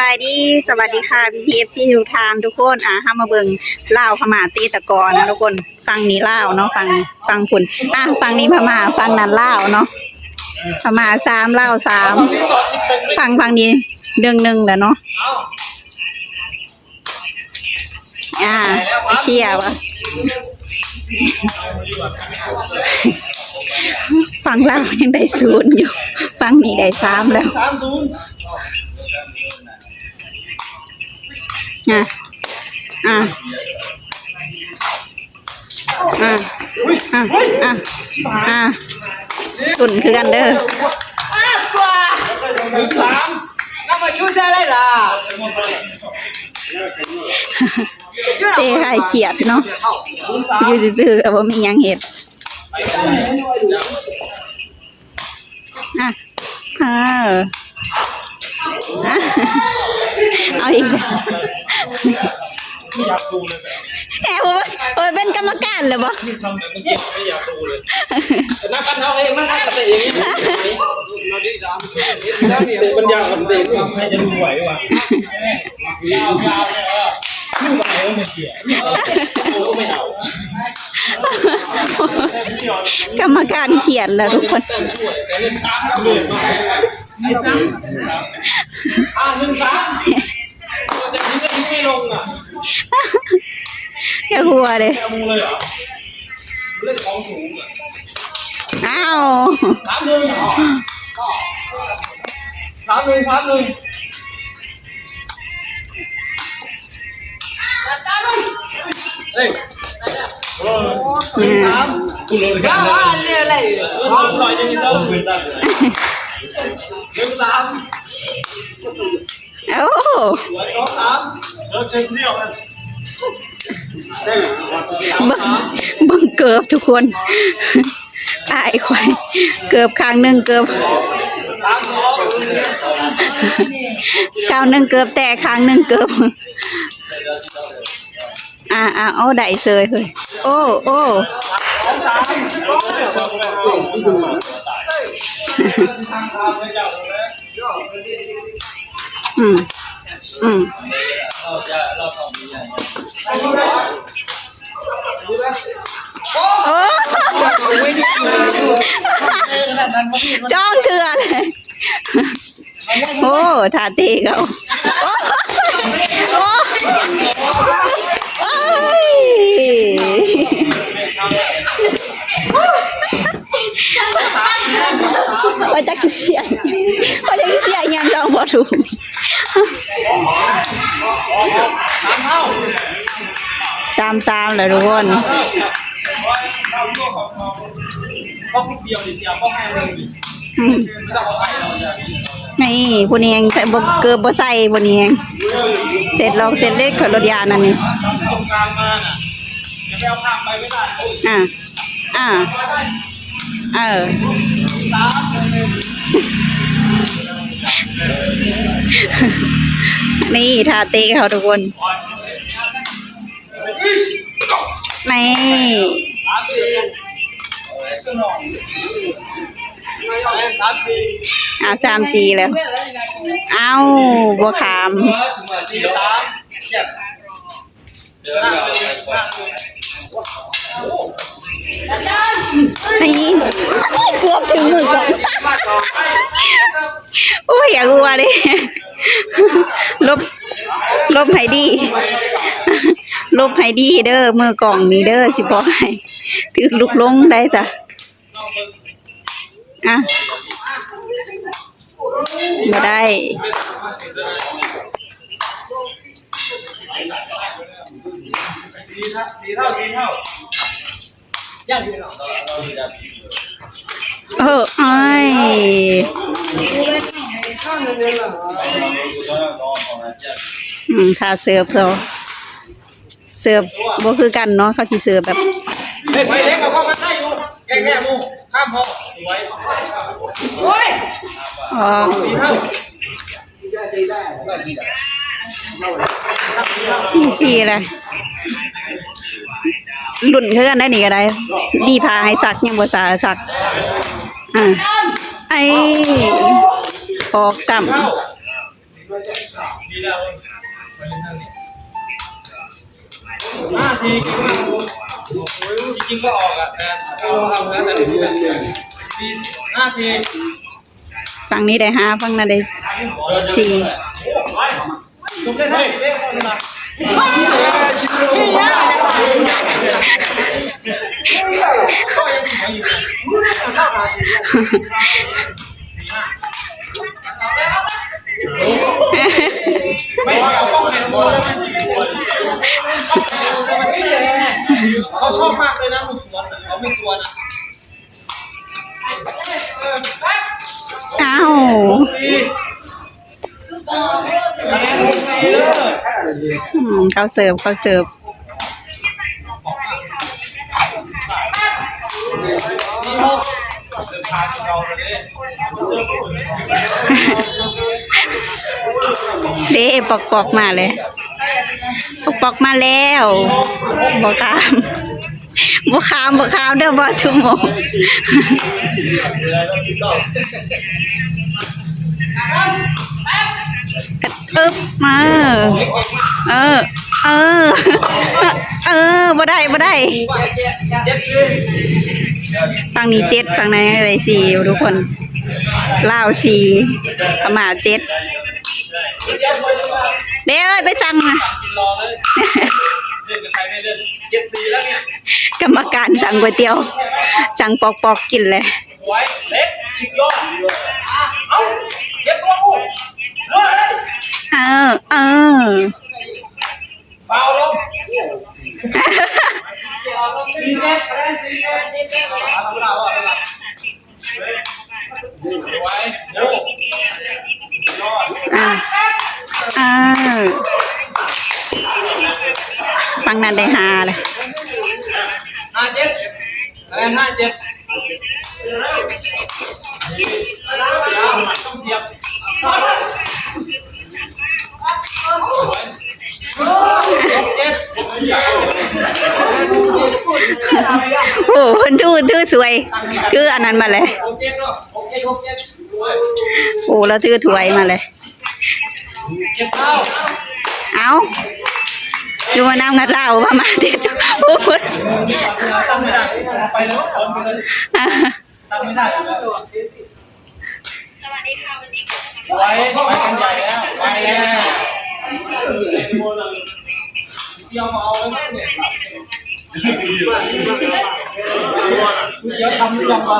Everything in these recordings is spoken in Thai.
บายดีสวัสดีค่ะพี่พีเอฟซีทุกทานทุกคนอะห้ามาเบิ่งลาวพม่าตีตะกอนนะทุกคนฟังนี้ลาวเนาะฟังฟังคุณอะฟังนี้พม่าฟังนั้นเลาวเนาะพม่าสามเลาวสามฟังฟังนี้เดืองหนึ่งแหละเนาะอ่าเชียร์วะฟังเลาวยังได้ศูนย์อยู่ ฟังนี้ได้สามแล้ว สามศูนย์ อะ อะ อะ อะ อะสุนคือกันเด้อถึงสามนำมาช่วยได้ล่ะเต้ให้เขียดเนาะอยู่จืดๆแต่ว่ามียังเห็ดอะเออเอาอีกแล้ว อยากดูเลยแหมโอ้ยโอ้ยเป็นกรรมการเลยบ่ที่ทำแบบเมื่อกี้ไม่อยากดูเลยแต่นักกันเอาเองนั่งกันเตะอย่างนี้เตะปัญญากับเตะใครจะดูไหววะยาวยาวเลยเออไม่ไหววไม่เกี่ยวโอ้ไม่เอากรรมการเขียนแล้วทุกคนเต้นช่วยแต่เล่นสามเหนื่อยมากไอ้สามอ่าหนึ่งสาม เงินไม่ลงอ่ะแค่หัวเลยแค่มูเลยเหรอเล่นของสูงอ่ะอ้าวสามหนึ่งสามหนึ่งสามหนึ่งเฮ้ยคุณน้ำคุณลงกันเลยอะไรลอยจะกินเหล้าคุณน้ำเรื่องน้ำ สามโอ้หัวสองสามเออเชิญเที่ยวกันได้เบิ่งเบิ่งเกือบทุกคนตายควายเกือบข้างหนึ่งเกือบสามสองข้างหนึ่งเกือบแต่ข้างหนึ่งเกือบอ่าอ่าเอาได้เสยเลยโอ้โอ้ส องสามอืม อืมโอ้จ้องเถื่อเลยโอ้ทาตีเขาโอ้โอ้โอ้ยว่าจักสิเสียว่าจักสิเสียอิหยังลองบ่ถูก สามเท่าตามตามเลยทุกคนก็คุกเดียวดิเดียวเนี่ผู้นี้ยังเกือบบ่ใส่ผู้นี้ยังเสร็จล้วเสร็จเล็กขอรถยานั่นนี่ตรงกลางมาน่ะจะไปเอาข้ามไปไม่ได้อ้ยอ่าอ่าเออ นี่ทาเตะเขาทุกคนนี่สามสี่สนองสามสี่อ้าวสามสี่แล้ว เอ้าบัวขามสี่สามเดินหน้าเลยหน้าเลยนี่เกือบถึงมือก่อนโอ้ยอย่ากลัวดิ ลบ ลบให้ดีลบให้ดีเด้อมือกล่องนี้เด้อสิบอกให้ถือลุกลงได้จ้ะอะบ่ได้สี่เท่าสี่เท่าสี่เท่าย่างดีเนาเออไอ้ย อืมถ้าเสิร์ฟเขาเสิร์ฟบ่คือกันเนาะเขาสิเสิร์ฟแบบเฮ้ยเล็กกับพ่อมันได้อยู่แก่แก่มูข้ามพอสวยอ๋อสี่เท่าสี่สี่เลยหลุ่นคือกันได้หนีก็ได้ดีพาให้สักยังบ่สาสักอ่าไอ ออกซ้ำเท่าดีแล้วไปเล่นนั่นนี่ห้าทีจริงจริงก็ออกอะแต่เราทำแล้วแต่ถึงแบบห้าทีฝั่งนี้ได้ห้าฝั่งนั้นได้สี่จบได้ไหมเล่นคนละ เขาชอบมากเลยนะคุณสวนเขาไม่กลัวนะอ้าวเลยอืมเขาเสิร์ฟเขาเสิร์ฟ เดินทางเราเลยเสื้อปอกปอกมาเลยปอกปอกมาแล้วบอขามบอขามบอขามเด้อบอชั่วโมงอึ๊บมาเออ เออ เออบ่ได้บ่ได้ฝั่งนี้เจ็ดฝั่งนั้นอะไรสี่ทุกคนลาวสี่พม่าเจ็ด เด้เอ้ยไปสั่งนะกินรอเลยเล่นกับใครไม่เล่นเจ็ดสี่แล้วเนี่ยกรรมการสั่งก๋วยเตี๋ยวสั่งปอกปอกๆกินเลยไว้เล็กชิกยอดเอาเจ็บตัวกูเลิกเลยเออเออเบาลงสี่เจ็ดคะแนนสี่เจ็ดเอาเวลาเอาเวลาไว้เดี๋ยวยอด อ่าอ่าฟังนั้น ได้หาเลยห้าเจ็ดคะแนนห้าเจ็ดต้องเสียบเจ็ดโอ้โหดูดูสวยคืออันนั้นมาเลยโอเคเนาะโอเคโอเคด้วยโอ้แล้วถือถวยมาเลย เอา อยู่มาน้ำงัดเหล้าพม่าเด็ดพูดตั้งไม่ได้ไปแล้วผมไปเลยตั้งไม่ได้ไว้ไว้กันใหญ่แล้วไปแล้วเดี๋ยวเอาไว้ไหมเนี่ยเดี๋ยวทำยังวะ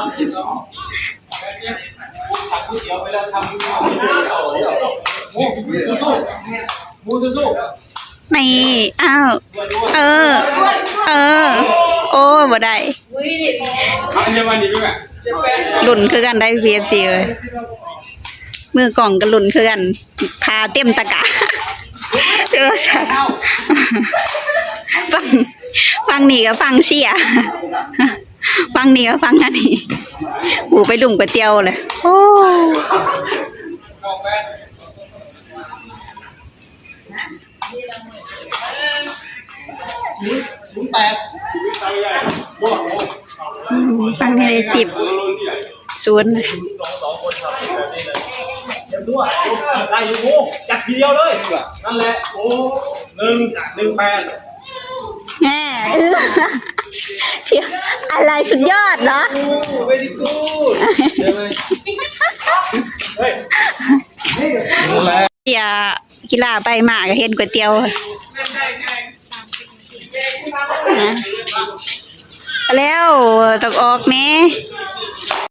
สั่งก๋วยเตี๋ยวไปแล้วทำหมูสู้มูสู้ นี่อ้าวเออ เออ โอ้บ่ได้ทำยังไงดีด้วยหลุ่นคือกันได้ PFC เลยมือกล่องกันหลุ่นคือกัน พาเต็มตะกะเออสัตว์ฟังฟังนี่ก็ฟังเชียร์ฟังนี่ก็ฟังอันนี้หูไปดุ่มก๋วยเตี๋ยวเลยโอ้อ ฟังนี่เลยสิบศูนย์เดี๋ยวด้วยได้อยู่โอ้จัดทีเดียวเลย นั่นแหละ โอ้หนึ่งหนึ่งแปดแหมเออเชียอะไรสุดยอดเหรอเวดีกูดเดี๋ยวเลยเฮ้ยนั่นแหละเชียกีฬาไปมาก็เห็นก๋วยเตี๋ยวนะ แล้วตกออกนี้